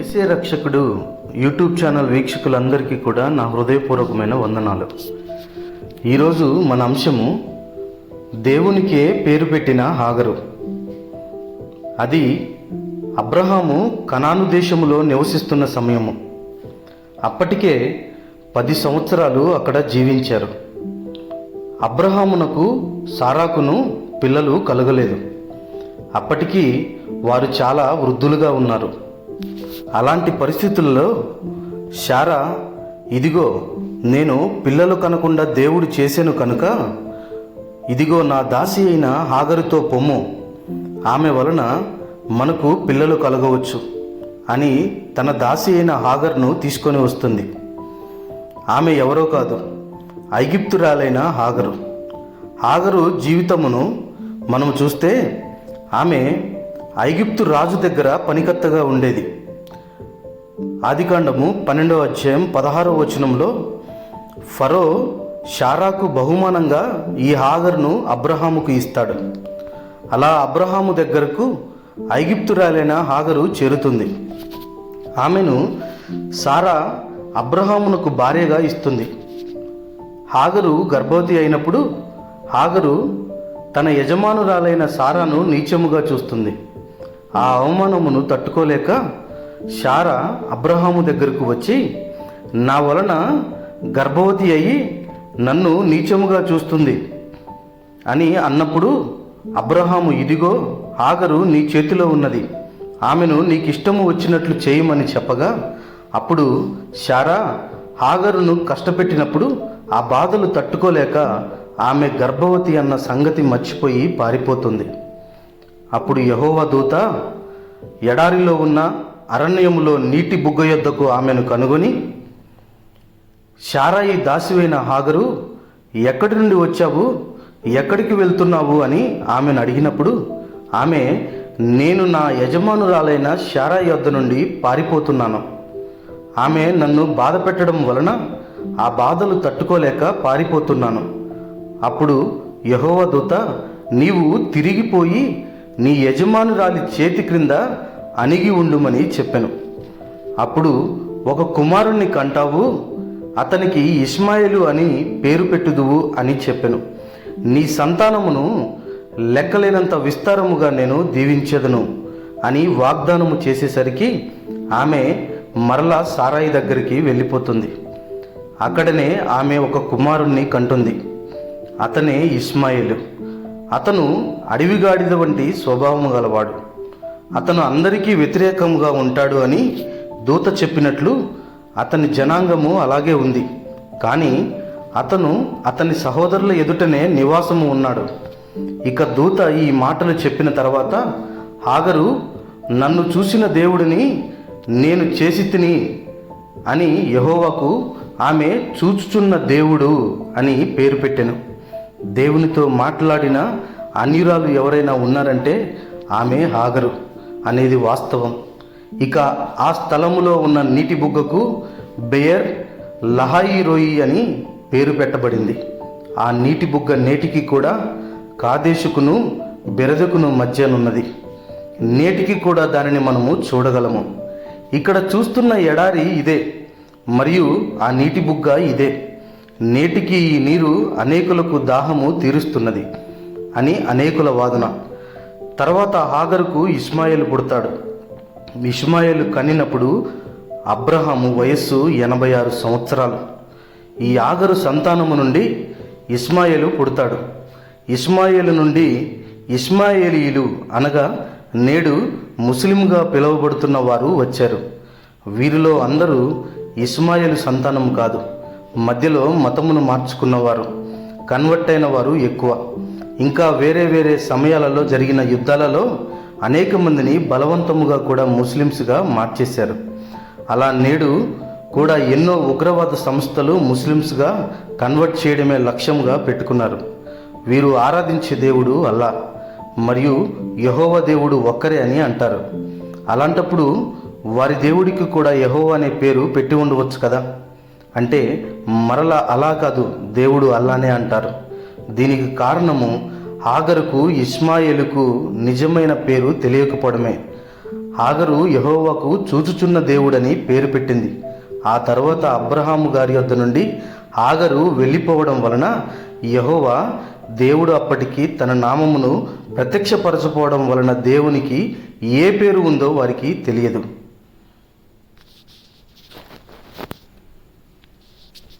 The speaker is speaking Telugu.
ఏసే రక్షకుడు యూట్యూబ్ ఛానల్ వీక్షకులందరికీ కూడా నా హృదయపూర్వకమైన వందనాలు. ఈరోజు మన అంశము దేవునికే పేరు పెట్టిన హాగరు. అది అబ్రహాము కనాను దేశములో నివసిస్తున్న సమయము. అప్పటికే పది సంవత్సరాలు అక్కడ జీవించారు. అబ్రహామునకు సారాకును పిల్లలు కలగలేదు. అప్పటికీ వారు చాలా వృద్ధులుగా ఉన్నారు. అలాంటి పరిస్థితుల్లో శారా ఇదిగో నేను పిల్లలు కనకుండా దేవుడు చేశాను కనుక ఇదిగో నా దాసి అయిన హాగరుతో పొమ్ము. ఆమె వలన మనకు పిల్లలు కలగవచ్చు అని తన దాసి అయిన హాగర్ను తీసుకొని వస్తుంది. ఆమె ఎవరో కాదు ఐగిప్తురాలైన హాగరు. హాగరు జీవితమును మనం చూస్తే ఆమె ఐగిప్తు రాజు దగ్గర పనికత్తగా ఉండేది. ఆదికాండము పన్నెండవ అధ్యాయం పదహారవ వచనంలో ఫరో షారాకు బహుమానంగా ఈ హాగర్ను అబ్రహాముకు ఇస్తాడు. అలా అబ్రహాము దగ్గరకు ఐగిప్తురాలైన హాగరు చేరుతుంది. ఆమెను సారా అబ్రహామునకు భార్యగా ఇస్తుంది. హాగరు గర్భవతి అయినప్పుడు హాగరు తన యజమానురాలైన సారాను నీచముగా చూస్తుంది. ఆ అవమానమును తట్టుకోలేక శారా అబ్రహాము దగ్గరకు వచ్చి నా వలన గర్భవతి అయి నన్ను నీచముగా చూస్తుంది అని అన్నప్పుడు అబ్రహాము ఇదిగో ఆగరు నీ చేతిలో ఉన్నది. ఆమెను నీకిష్టము వచ్చినట్లు చేయమని చెప్పగా అప్పుడు శారా హాగరును కష్టపెట్టినప్పుడు ఆ బాధలు తట్టుకోలేక ఆమె గర్భవతి అన్న సంగతి మర్చిపోయి పారిపోతుంది. అప్పుడు యహోవా దూత ఎడారిలో ఉన్న అరణ్యములో నీటి బుగ్గ యొద్దకు ఆమెను కనుగొని శారాయి దాసివైన హాగరు ఎక్కడి నుండి వచ్చావు? ఎక్కడికి వెళ్తున్నావు? అని ఆమెను అడిగినప్పుడు ఆమె నేను నా యజమానురాలైన శారాయి యొద్ద నుండి పారిపోతున్నాను. ఆమె నన్ను బాధ పెట్టడం వలన ఆ బాధలు తట్టుకోలేక పారిపోతున్నాను. అప్పుడు యహోవ దూత నీవు తిరిగిపోయి నీ యజమానురాలి చేతి క్రింద అణిగి ఉండుమని చెప్పాను. అప్పుడు ఒక కుమారుణ్ణి కంటావు అతనికి ఇస్మాయిలు అని పేరు పెట్టుదువు అని చెప్పాను. నీ సంతానమును లెక్కలేనంత విస్తారముగా నేను దీవించదను అని వాగ్దానము చేసేసరికి ఆమె మరలా సారాయి దగ్గరికి వెళ్ళిపోతుంది. అక్కడనే ఆమె ఒక కుమారుణ్ణి కంటుంది. అతనే ఇస్మాయిలు అతను అడవిగాడిద వంటి స్వభావము గలవాడు. అతను అందరికీ వ్యతిరేకంగా ఉంటాడు అని దూత చెప్పినట్లు అతని జనాంగము అలాగే ఉంది. కానీ అతను అతని సహోదరుల ఎదుటనే నివాసము ఉన్నాడు. ఇక దూత ఈ మాటలు చెప్పిన తర్వాత హాగరు నన్ను చూసిన దేవుడిని నేను చేసి తిని అని యహోవాకు ఆమె చూచుచున్న దేవుడు అని పేరు పెట్టెను. దేవునితో మాట్లాడిన అన్యురాలు ఎవరైనా ఉన్నారంటే ఆమె హాగరు అనేది వాస్తవం. ఇక ఆ స్థలములో ఉన్న నీటి బుగ్గకు బెయర్ లహాయి రోయి అని పేరు పెట్టబడింది. ఆ నీటి బుగ్గ నేటికి కూడా కాదేశుకును బెరదకును మధ్యనున్నది. నేటికి కూడా దానిని మనము చూడగలము. ఇక్కడ చూస్తున్న ఎడారి ఇదే మరియు ఆ నీటి బుగ్గ ఇదే. నేటికి ఈ నీరు అనేకులకు దాహము తీరుస్తున్నది అని అనేకుల వాదన. తర్వాత హాగరుకు ఇస్మాయిల్ పుడతాడు. ఇస్మాయిల్ కనినప్పుడు అబ్రహాము వయస్సు ఎనభై ఆరు సంవత్సరాలు. ఈ ఆగరు సంతానము నుండి ఇస్మాయిలు పుడతాడు. ఇస్మాయిలు నుండి ఇస్మాయిలీలు అనగా నేడు ముస్లింగా పిలువబడుతున్న వారు వచ్చారు. వీరిలో అందరూ ఇస్మాయిలు సంతానం కాదు. మధ్యలో మతమును మార్చుకున్నవారు. కన్వర్ట్ అయిన వారు ఎక్కువ. ఇంకా వేరే వేరే సమయాలలో జరిగిన యుద్ధాలలో అనేక మందిని బలవంతముగా కూడా ముస్లిమ్స్గా మార్చేశారు. అలా నేడు కూడా ఎన్నో ఉగ్రవాద సంస్థలు ముస్లిమ్స్గా కన్వర్ట్ చేయడమే లక్ష్యంగా పెట్టుకున్నారు. వీరు ఆరాధించే దేవుడు అల్లా మరియు యహోవ దేవుడు ఒక్కరే అని అంటారు. అలాంటప్పుడు వారి దేవుడికి కూడా యహోవ అనే పేరు పెట్టి ఉండవచ్చు కదా? అంటే మరలా అలా కాదు దేవుడు అల్లానే అంటారు. దీనికి కారణము ఆగరుకు ఇస్మాయిలుకు నిజమైన పేరు తెలియకపోవడమే. ఆగరు యహోవాకు చూచుచున్న దేవుడని పేరు పెట్టింది. ఆ తర్వాత అబ్రహాము గారి యొద్ద నుండి ఆగరు వెళ్ళిపోవడం వలన యహోవా దేవుడు అప్పటికి తన నామమును ప్రత్యక్షపరచపోవడం వలన దేవునికి ఏ పేరు ఉందో వారికి తెలియదు.